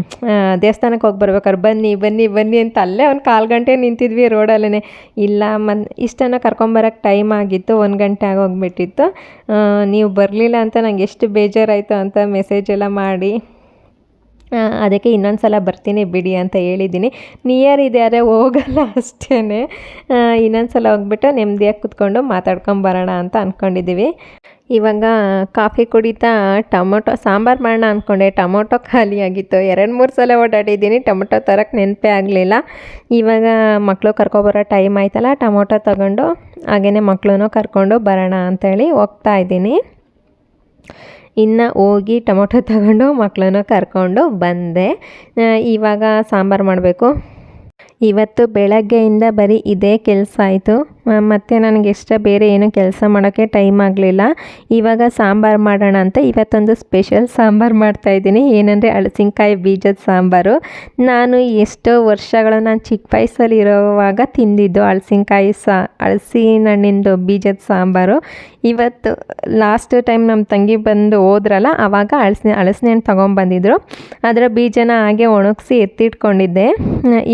[SPEAKER 1] ದೇವಸ್ಥಾನಕ್ಕೆ ಹೋಗಿ ಬರ್ಬೇಕಾದ್ರೆ ಬನ್ನಿ ಬನ್ನಿ ಬನ್ನಿ ಅಂತ ಅಲ್ಲೇ ಒಂದು ಕಾಲು ಗಂಟೆ ನಿಂತಿದ್ವಿ ರೋಡಲ್ಲೇ ಇಲ್ಲ, ಮನ್ ಇಷ್ಟನ್ನು ಕರ್ಕೊಂಬರೋಕ್ಕೆ ಟೈಮ್ ಆಗಿತ್ತು, ಒಂದು ಗಂಟೆ ಆಗೋಗ್ಬಿಟ್ಟಿತ್ತು. ನೀವು ಬರಲಿಲ್ಲ ಅಂತ ನಂಗೆ ಎಷ್ಟು ಬೇಜಾರಾಯಿತು ಅಂತ ಮೆಸೇಜ್ ಎಲ್ಲ ಮಾಡಿ. ಅದಕ್ಕೆ ಇನ್ನೊಂದು ಸಲ ಬರ್ತೀನಿ, ಬಿಡಿ ಅಂತ ಹೇಳಿದ್ದೀನಿ. ನಿಯರ್ ಇದೆ ಆದರೆ ಹೋಗಲ್ಲ ಅಷ್ಟೇ ಇನ್ನೊಂದು ಸಲ ಹೋಗ್ಬಿಟ್ಟು ನೆಮ್ಮದಿಯಾಗಿ ಕುತ್ಕೊಂಡು ಮಾತಾಡ್ಕೊಂಬರೋಣ ಅಂತ ಅಂದ್ಕೊಂಡಿದ್ದೀವಿ ಇವಾಗ ಕಾಫಿ ಕುಡಿತಾ ಟೊಮೊಟೊ, ಸಾಂಬಾರು ಮಾಡೋಣ ಅಂದ್ಕೊಂಡೆ ಟೊಮೊಟೊ ಖಾಲಿಯಾಗಿತ್ತು ಎರಡು ಮೂರು ಸಲ ಓಡಾಡಿದ್ದೀನಿ. ಟೊಮೊಟೊ ತರಕ್ಕೆ ನೆನಪೇ ಆಗಲಿಲ್ಲ. ಇವಾಗ ಮಕ್ಕಳು ಕರ್ಕೊಬರೋ ಟೈಮ್ ಆಯ್ತಲ್ಲ, ಟೊಮೊಟೊ ತಗೊಂಡು ಹಾಗೆಯೇ ಮಕ್ಕಳೂ ಕರ್ಕೊಂಡು ಬರೋಣ ಅಂತೇಳಿ ಹೋಗ್ತಾ ಇದ್ದೀನಿ. ಇನ್ನು ಹೋಗಿ ಟೊಮೊಟೊ ತಗೊಂಡು ಮಕ್ಕಳನ್ನು ಕರ್ಕೊಂಡು ಬಂದೆ. ಇವಾಗ ಸಾಂಬಾರು ಮಾಡಬೇಕು. ಇವತ್ತು ಬೆಳಗ್ಗೆಯಿಂದ ಬರೀ ಇದೇ ಕೆಲಸ ಆಯಿತು. ಮತ್ತು ನನಗೆ ಇಷ್ಟ ಬೇರೆ ಏನು ಕೆಲಸ ಮಾಡೋಕ್ಕೆ ಟೈಮ್ ಆಗಲಿಲ್ಲ. ಇವಾಗ ಸಾಂಬಾರು ಮಾಡೋಣ ಅಂತ ಇವತ್ತೊಂದು ಸ್ಪೆಷಲ್ ಸಾಂಬಾರು ಮಾಡ್ತಾಯಿದ್ದೀನಿ ಏನಂದರೆ ಅಳಸಿನಕಾಯಿ ಬೀಜದ ಸಾಂಬಾರು. ನಾನು ಎಷ್ಟೋ ವರ್ಷಗಳು ನಾನು ಚಿಕ್ಕ ವಯಸ್ಸಲ್ಲಿ ಇರೋವಾಗ ತಿಂದಿದ್ದು ಹಳಸಿನ್ಕಾಯಿ ಸಾ ಹಳಸಿನ ಹಣ್ಣಿಂದು ಬೀಜದ ಸಾಂಬಾರು. ಇವತ್ತು ಲಾಸ್ಟ್ ಟೈಮ್ ನಮ್ಮ ತಂಗಿ ಬಂದು ಹೋದ್ರಲ್ಲ ಆವಾಗ ಹಳಸಿನ ಹಳಸಿನ ಹಣ್ಣು ತೊಗೊಂಬಂದಿದ್ರು ಅದರ ಬೀಜನ ಹಾಗೆ ಒಣಗಿಸಿ ಎತ್ತಿಟ್ಕೊಂಡಿದ್ದೆ.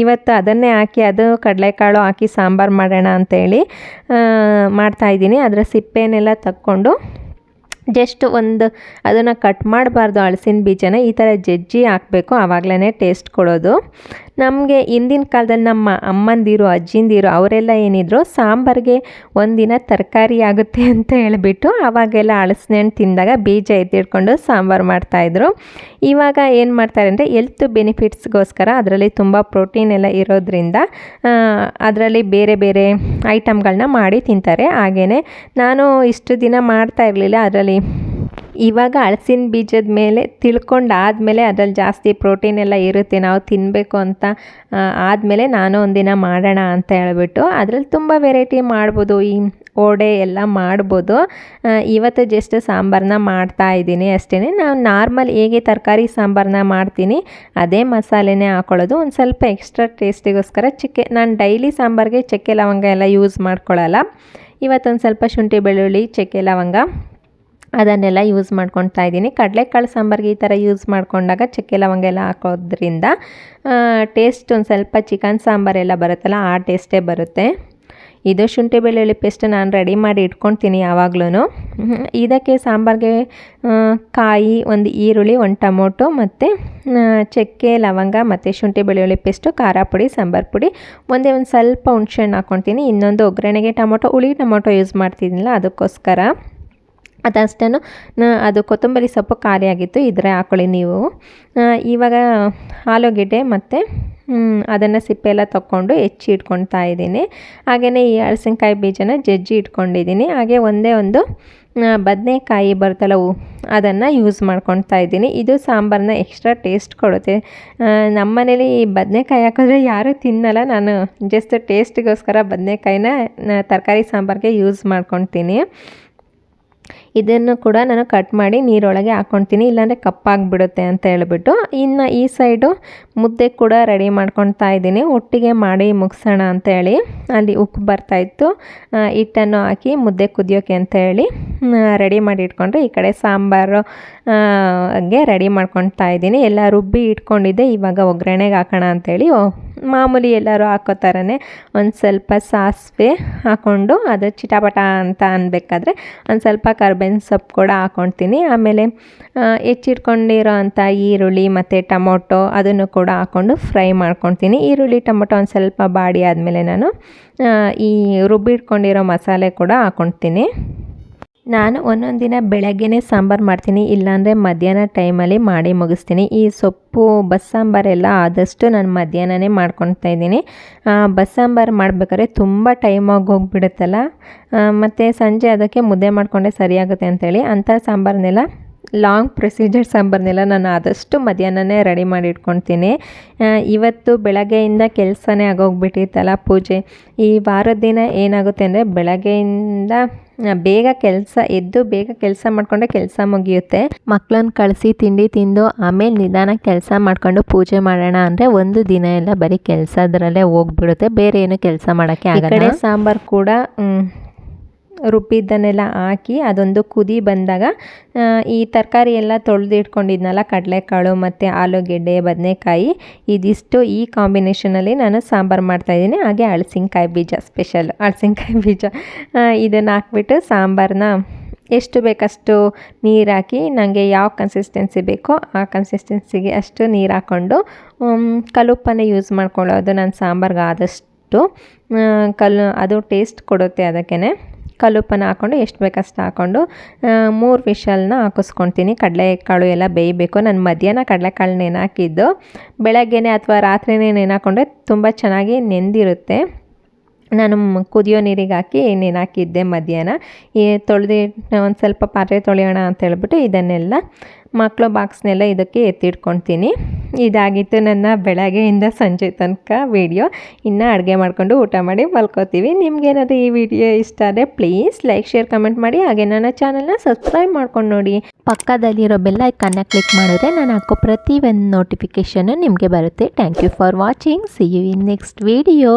[SPEAKER 1] ಇವತ್ತು ಅದನ್ನೇ ಹಾಕಿ ಅದು ಕಡಲೆಕಾಳು ಹಾಕಿ ಸಾಂಬಾರು ಮಾಡೋಣ ಅಂತೇಳಿ ಮಾಡ್ತಾಯಿದ್ದೀನಿ ಅದರ ಸಿಪ್ಪೆನೆಲ್ಲ ತಕ್ಕೊಂಡು ಜಸ್ಟ್ ಒಂದು ಅದನ್ನು ಕಟ್ ಮಾಡಬಾರ್ದು ಹಲಸಿನ ಬೀಜನ, ಈ ಥರ ಜಜ್ಜಿ ಹಾಕಬೇಕು. ಆವಾಗಲೇ ಟೇಸ್ಟ್ ಕೊಡೋದು. ನಮಗೆ ಹಿಂದಿನ ಕಾಲದಲ್ಲಿ ನಮ್ಮ ಅಮ್ಮಂದಿರು, ಅಜ್ಜಿಂದಿರು ಅವರೆಲ್ಲ ಏನಿದ್ರು ಸಾಂಬಾರಿಗೆ ಒಂದಿನ ತರಕಾರಿ ಆಗುತ್ತೆ ಅಂತ ಹೇಳಿಬಿಟ್ಟು ಆವಾಗೆಲ್ಲ ಅಳಸಿನ ಹಣ್ಣು ತಿಂದಾಗ ಬೀಜ ಎತ್ತಿಟ್ಕೊಂಡು ಸಾಂಬಾರು ಮಾಡ್ತಾಯಿದ್ರು ಇವಾಗ ಏನು ಮಾಡ್ತಾರೆ ಅಂದರೆ ಎಲ್ತ್ ಬೆನಿಫಿಟ್ಸ್ಗೋಸ್ಕರ ಅದರಲ್ಲಿ ತುಂಬ ಪ್ರೋಟೀನ್ ಎಲ್ಲ ಇರೋದ್ರಿಂದ ಅದರಲ್ಲಿ ಬೇರೆ ಬೇರೆ ಐಟಮ್ಗಳನ್ನ ಮಾಡಿ ತಿಂತಾರೆ. ಹಾಗೆಯೇ ನಾನು ಇಷ್ಟು ದಿನ ಮಾಡ್ತಾ ಇರಲಿಲ್ಲ, ಅದರಲ್ಲಿ ಇವಾಗ ಹಲಸಿನ ಬೀಜದ ಮೇಲೆ ತಿಳ್ಕೊಂಡು ಆದಮೇಲೆ ಅದ್ರಲ್ಲಿ ಜಾಸ್ತಿ ಪ್ರೋಟೀನ್ ಎಲ್ಲ ಇರುತ್ತೆ. ನಾವು ತಿನ್ನಬೇಕು ಅಂತ ಆದಮೇಲೆ ನಾನು ಒಂದಿನ ಮಾಡೋಣ ಅಂತ ಹೇಳ್ಬಿಟ್ಟು ಅದರಲ್ಲಿ ತುಂಬ ವೆರೈಟಿ ಮಾಡ್ಬೋದು. ಈ ವಡೆ ಎಲ್ಲ ಮಾಡ್ಬೋದು. ಇವತ್ತು ಜಸ್ಟ್ ಸಾಂಬಾರನ್ನ ಮಾಡ್ತಾ ಇದ್ದೀನಿ ಅಷ್ಟೇ ನಾನು ನಾರ್ಮಲ್ ಹೇಗೆ ತರಕಾರಿ ಸಾಂಬಾರನ್ನ ಮಾಡ್ತೀನಿ, ಅದೇ ಮಸಾಲೆನೇ ಹಾಕೊಳ್ಳೋದು. ಒಂದು ಸ್ವಲ್ಪ ಎಕ್ಸ್ಟ್ರಾ ಟೇಸ್ಟಿಗೋಸ್ಕರ ಚಕ್ಕೆ, ನಾನು ಡೈಲಿ ಸಾಂಬಾರಿಗೆ ಚಕ್ಕೆ ಲವಂಗ ಎಲ್ಲ ಯೂಸ್ ಮಾಡ್ಕೊಳ್ಳಲ್ಲ. ಇವತ್ತೊಂದು ಸ್ವಲ್ಪ ಶುಂಠಿ ಬೆಳ್ಳುಳ್ಳಿ, ಚಕ್ಕೆ ಲವಂಗ ಅದನ್ನೆಲ್ಲ ಯೂಸ್ ಮಾಡ್ಕೊತಾ ಇದ್ದೀನಿ. ಕಡಲೆಕಾಳು ಸಾಂಬಾರಿಗೆ ಈ ಥರ ಯೂಸ್ ಮಾಡಿಕೊಂಡಾಗ ಚಕ್ಕೆ ಲವಂಗ ಎಲ್ಲ ಹಾಕೋದ್ರಿಂದ ಟೇಸ್ಟ್ ಒಂದು ಸ್ವಲ್ಪ ಚಿಕನ್ ಸಾಂಬಾರೆಲ್ಲ ಬರುತ್ತಲ್ಲ, ಆ ಟೇಸ್ಟೇ ಬರುತ್ತೆ. ಇದು ಶುಂಠಿ ಬೆಳ್ಳುಳ್ಳಿ ಪೇಸ್ಟ್ ನಾನು ರೆಡಿ ಮಾಡಿ ಇಟ್ಕೊಳ್ತೀನಿ ಯಾವಾಗ್ಲೂ ಇದಕ್ಕೆ ಸಾಂಬಾರಿಗೆ ಕಾಯಿ, ಒಂದು ಈರುಳ್ಳಿ, ಒಂದು ಟೊಮೊಟೊ ಮತ್ತು ಚಕ್ಕೆ ಲವಂಗ ಮತ್ತು ಶುಂಠಿ ಬೆಳ್ಳುಳ್ಳಿ ಪೇಸ್ಟು ಖಾರ ಪುಡಿ, ಸಾಂಬಾರು ಪುಡಿ ಒಂದೇ ಒಂದು ಸ್ವಲ್ಪ ಹುಣ್ಸೆಹಣ್ಣು ಹಾಕ್ಕೊತೀನಿ ಇನ್ನೊಂದು ಒಗ್ಗರಣೆಗೆ ಟೊಮೊಟೊ, ಹುಳಿ ಟೊಮೊಟೊ ಯೂಸ್ ಮಾಡ್ತಿದ್ದಿಲ್ಲ ಅದಕ್ಕೋಸ್ಕರ. ಅದಷ್ಟನ್ನು ಅದು ಕೊತ್ತಂಬರಿ ಸೊಪ್ಪು ಖಾಲಿಯಾಗಿತ್ತು ಇದ್ರೆ ಹಾಕೊಳ್ಳಿ ನೀವು. ಇವಾಗ ಆಲೂಗೆಡ್ಡೆ ಮತ್ತು ಅದನ್ನು ಸಿಪ್ಪೆ ಎಲ್ಲ ತೊಗೊಂಡು ಹೆಚ್ಚಿ ಇಟ್ಕೊಳ್ತಾ ಇದ್ದೀನಿ. ಹಾಗೆಯೇ ಈ ಹಳಸಿನಕಾಯಿ ಬೀಜನ ಜಜ್ಜಿ ಇಟ್ಕೊಂಡಿದ್ದೀನಿ. ಹಾಗೆ ಒಂದೇ ಒಂದು ಬದನೆಕಾಯಿ ಬರುತ್ತಲ್ಲ ಅದನ್ನು ಯೂಸ್ ಮಾಡ್ಕೊಳ್ತಾ ಇದ್ದೀನಿ. ಇದು ಸಾಂಬಾರನ್ನ ಎಕ್ಸ್ಟ್ರಾ ಟೇಸ್ಟ್ ಕೊಡುತ್ತೆ. ನಮ್ಮನೇಲಿ ಈ ಬದನೆಕಾಯಿ ಹಾಕಿದ್ರೆ ಯಾರೂ ತಿನ್ನಲ್ಲ. ನಾನು ಜಸ್ಟ್ ಟೇಸ್ಟಿಗೋಸ್ಕರ ಬದನೆಕಾಯಿನ ತರಕಾರಿ ಸಾಂಬಾರಿಗೆ ಯೂಸ್ ಮಾಡ್ಕೊತೀನಿ ಇದನ್ನು ಕೂಡ ನಾನು ಕಟ್ ಮಾಡಿ ನೀರೊಳಗೆ ಹಾಕ್ಕೊತೀನಿ ಇಲ್ಲಾಂದರೆ ಕಪ್ಪಾಗಿಬಿಡುತ್ತೆ ಅಂತ ಹೇಳಿಬಿಟ್ಟು ಇನ್ನು ಈ ಸೈಡು ಮುದ್ದೆ ಕೂಡ ರೆಡಿ ಮಾಡ್ಕೊತಾ ಇದ್ದೀನಿ. ಒಟ್ಟಿಗೆ ಮಾಡಿ ಮುಗಿಸೋಣ ಅಂತ ಹೇಳಿ. ಅಲ್ಲಿ ಉಪ್ಪು ಬರ್ತಾಯಿತ್ತು ಹಿಟ್ಟನ್ನು ಹಾಕಿ ಮುದ್ದೆ ಕುದಿಯೋಕೆ ಅಂತ ಹೇಳಿ ರೆಡಿ ಮಾಡಿ ಇಟ್ಕೊಂಡ್ರೆ ಈ ಕಡೆ ಸಾಂಬಾರು ಗೆ ರೆಡಿ ಮಾಡ್ಕೊತಾ ಇದ್ದೀನಿ. ಎಲ್ಲ ರುಬ್ಬಿ ಇಟ್ಕೊಂಡಿದ್ದೆ. ಇವಾಗ ಒಗ್ಗರಣೆಗೆ ಹಾಕೋಣ ಅಂತೇಳಿ ಮಾಮೂಲಿ ಎಲ್ಲರೂ ಹಾಕೋ ಥರನೇ ಒಂದು ಸ್ವಲ್ಪ ಸಾಸಿವೆ ಹಾಕ್ಕೊಂಡು ಅದು ಚಿಟಾಪಟ ಅಂತ ಅನ್ಬೇಕಾದ್ರೆ ಒಂದು ಸ್ವಲ್ಪ ಕರ್ಬೇವಿನ ಸೊಪ್ಪು ಕೂಡ ಹಾಕ್ಕೊಳ್ತೀನಿ ಆಮೇಲೆ ಹೆಚ್ಚಿಟ್ಕೊಂಡಿರೋ ಅಂಥ ಈರುಳ್ಳಿ ಮತ್ತು ಟೊಮೊಟೊ ಅದನ್ನು ಕೂಡ ಹಾಕ್ಕೊಂಡು ಫ್ರೈ ಮಾಡ್ಕೊಳ್ತೀನಿ. ಈರುಳ್ಳಿ, ಟೊಮೊಟೊ ಒಂದು ಸ್ವಲ್ಪ ಬಾಡಿ ಆದಮೇಲೆ ನಾನು ಈ ರುಬ್ಬಿಟ್ಕೊಂಡಿರೋ ಮಸಾಲೆ ಕೂಡ ಹಾಕ್ಕೊಳ್ತೀನಿ ನಾನು ಒಂದೊಂದು ದಿನ ಬೆಳಗ್ಗೆನೇ ಸಾಂಬಾರು ಮಾಡ್ತೀನಿ, ಇಲ್ಲಾಂದರೆ ಮಧ್ಯಾಹ್ನ ಟೈಮಲ್ಲಿ ಮಾಡಿ ಮುಗಿಸ್ತೀನಿ. ಈ ಸೊಪ್ಪು ಬಸ್ಸಾಂಬಾರೆಲ್ಲ ಆದಷ್ಟು ನಾನು ಮಧ್ಯಾಹ್ನನೇ ಮಾಡ್ಕೊಳ್ತಾ ಇದ್ದೀನಿ. ಬಸ್ಸಾಂಬಾರು ಮಾಡಬೇಕಾದ್ರೆ ತುಂಬ ಟೈಮ್ ಹೋಗ್ಬಿಡುತ್ತಲ್ಲ ಮತ್ತು ಸಂಜೆ ಅದಕ್ಕೆ ಮುದ್ದೆ ಮಾಡಿಕೊಂಡೆ ಸರಿಯಾಗುತ್ತೆ ಅಂತೇಳಿ ಅಂಥ ಸಾಂಬಾರನ್ನೆಲ್ಲ ಲಾಂಗ್ ಪ್ರೊಸೀಜರ್ ಸಾಂಬಾರನ್ನೆಲ್ಲ ನಾನು ಆದಷ್ಟು ಮಧ್ಯಾಹ್ನನೇ ರೆಡಿ ಮಾಡಿ ಇಟ್ಕೊಳ್ತೀನಿ. ಇವತ್ತು ಬೆಳಗ್ಗೆಯಿಂದ ಕೆಲಸನೇ ಆಗೋಗ್ಬಿಟ್ಟಿತ್ತಲ್ಲ ಪೂಜೆ. ಈ ವಾರದ ದಿನ ಏನಾಗುತ್ತೆ ಅಂದರೆ ಬೆಳಗ್ಗೆಯಿಂದ ಬೇಗ ಕೆಲಸ ಎದ್ದು ಬೇಗ ಕೆಲಸ ಮಾಡಿಕೊಂಡ್ರೆ ಕೆಲಸ ಮುಗಿಯುತ್ತೆ. ಮಕ್ಕಳನ್ನ ಕಳಿಸಿ ತಿಂಡಿ ತಿಂದು ಆಮೇಲೆ ನಿಧಾನ ಕೆಲಸ ಮಾಡಿಕೊಂಡು ಪೂಜೆ ಮಾಡೋಣ ಅಂದರೆ ಒಂದು ದಿನ ಎಲ್ಲ ಬರೀ ಕೆಲಸದ್ರಲ್ಲೇ ಹೋಗ್ಬಿಡುತ್ತೆ. ಬೇರೆ ಏನು ಕೆಲಸ ಮಾಡೋಕ್ಕೆ ಆಗಲ್ಲ. ಸಾಂಬಾರು ಕೂಡ ರುಬ್ಬಿದ್ದನ್ನೆಲ್ಲ ಹಾಕಿ ಅದೊಂದು ಕುದಿ ಬಂದಾಗ ಈ ತರಕಾರಿ ಎಲ್ಲ ತೊಳೆದಿಟ್ಕೊಂಡಿದ್ನಲ್ಲ ಕಡಲೆಕಾಳು ಮತ್ತು ಆಲೂಗೆಡ್ಡೆ, ಬದನೆಕಾಯಿ, ಇದಿಷ್ಟು ಈ ಕಾಂಬಿನೇಷನಲ್ಲಿ ನಾನು ಸಾಂಬಾರು ಮಾಡ್ತಾಯಿದ್ದೀನಿ ಹಾಗೆ ಹಳಸಿನ್ಕಾಯಿ ಬೀಜ ಸ್ಪೆಷಲ್ ಹಳಸಿನ್ಕಾಯಿ ಬೀಜ. ಇದನ್ನು ಹಾಕ್ಬಿಟ್ಟು ಸಾಂಬಾರನ್ನ ಎಷ್ಟು ಬೇಕಷ್ಟು ನೀರು ಹಾಕಿ ನನಗೆ ಯಾವ ಕನ್ಸಿಸ್ಟೆನ್ಸಿ ಬೇಕೋ ಆ ಕನ್ಸಿಸ್ಟೆನ್ಸಿಗೆ ಅಷ್ಟು ನೀರು ಹಾಕ್ಕೊಂಡು ಕಲುಪನ್ನೇ ಯೂಸ್ ಮಾಡ್ಕೊಳ್ಳೋದು. ನಾನು ಸಾಂಬಾರ್ಗೆ ಆದಷ್ಟು ಕಲ್ಲು, ಅದು ಟೇಸ್ಟ್ ಕೊಡುತ್ತೆ ಅದಕ್ಕೇ ಕಲ್ಲುಪ್ಪನ ಹಾಕ್ಕೊಂಡು ಎಷ್ಟು ಬೇಕಷ್ಟು ಹಾಕ್ಕೊಂಡು ಮೂರು ವಿಶಲ್ನ ಹಾಕಿಸ್ಕೊಳ್ತೀನಿ. ಕಡಲೆಕಾಳು ಎಲ್ಲ ಬೇಯಬೇಕು. ನಾನು ಮಧ್ಯಾಹ್ನ ಕಡಲೆಕಾಳು ನೆನೆಹಾಕಿದ್ದು ಬೆಳಗ್ಗೆನೇ ಅಥವಾ ರಾತ್ರಿನೇ ನೆನೆಹಾಕೊಂಡ್ರೆ ತುಂಬ ಚೆನ್ನಾಗಿ ನೆಂದಿರುತ್ತೆ. ನಾನು ಕುದಿಯೋ ನೀರಿಗೆ ಹಾಕಿ ನೆನೆಹಾಕಿದ್ದೆ ಮಧ್ಯಾಹ್ನ, ಈ ತೊಳೆದು ಒಂದು ಸ್ವಲ್ಪ ಪಾತ್ರೆ ತೊಳೆಯೋಣ ಅಂತ ಹೇಳ್ಬಿಟ್ಟು ಇದನ್ನೆಲ್ಲ ಮಕ್ಕಳು ಬಾಕ್ಸ್ನೆಲ್ಲ ಇದಕ್ಕೆ ಎತ್ತಿಟ್ಕೊಳ್ತೀನಿ. ಇದಾಗಿತ್ತು ನನ್ನ ಬೆಳಗ್ಗೆಯಿಂದ ಸಂಜೆ ತನಕ ವೀಡಿಯೋ. ಇನ್ನು ಅಡುಗೆ ಮಾಡಿಕೊಂಡು ಊಟ ಮಾಡಿ ಮಲ್ಕೋತೀವಿ. ನಿಮ್ಗೇನಾದರೂ ಈ ವಿಡಿಯೋ ಇಷ್ಟ ಆದರೆ ಪ್ಲೀಸ್ ಲೈಕ್, ಶೇರ್, ಕಮೆಂಟ್ ಮಾಡಿ. ಹಾಗೆ ನನ್ನ ಚಾನಲ್ನ ಸಬ್ಸ್ಕ್ರೈಬ್ ಮಾಡ್ಕೊಂಡು ನೋಡಿ. ಪಕ್ಕದಲ್ಲಿರೋ ಬೆಲ್ಲ ಐಕನ್ನ ಕ್ಲಿಕ್ ಮಾಡಿದ್ರೆ ನಾನು ಹಾಕೋ ಪ್ರತಿ ಒಂದು ನೋಟಿಫಿಕೇಷನ್ನು ನಿಮಗೆ ಬರುತ್ತೆ. Thank you for watching. See you in next video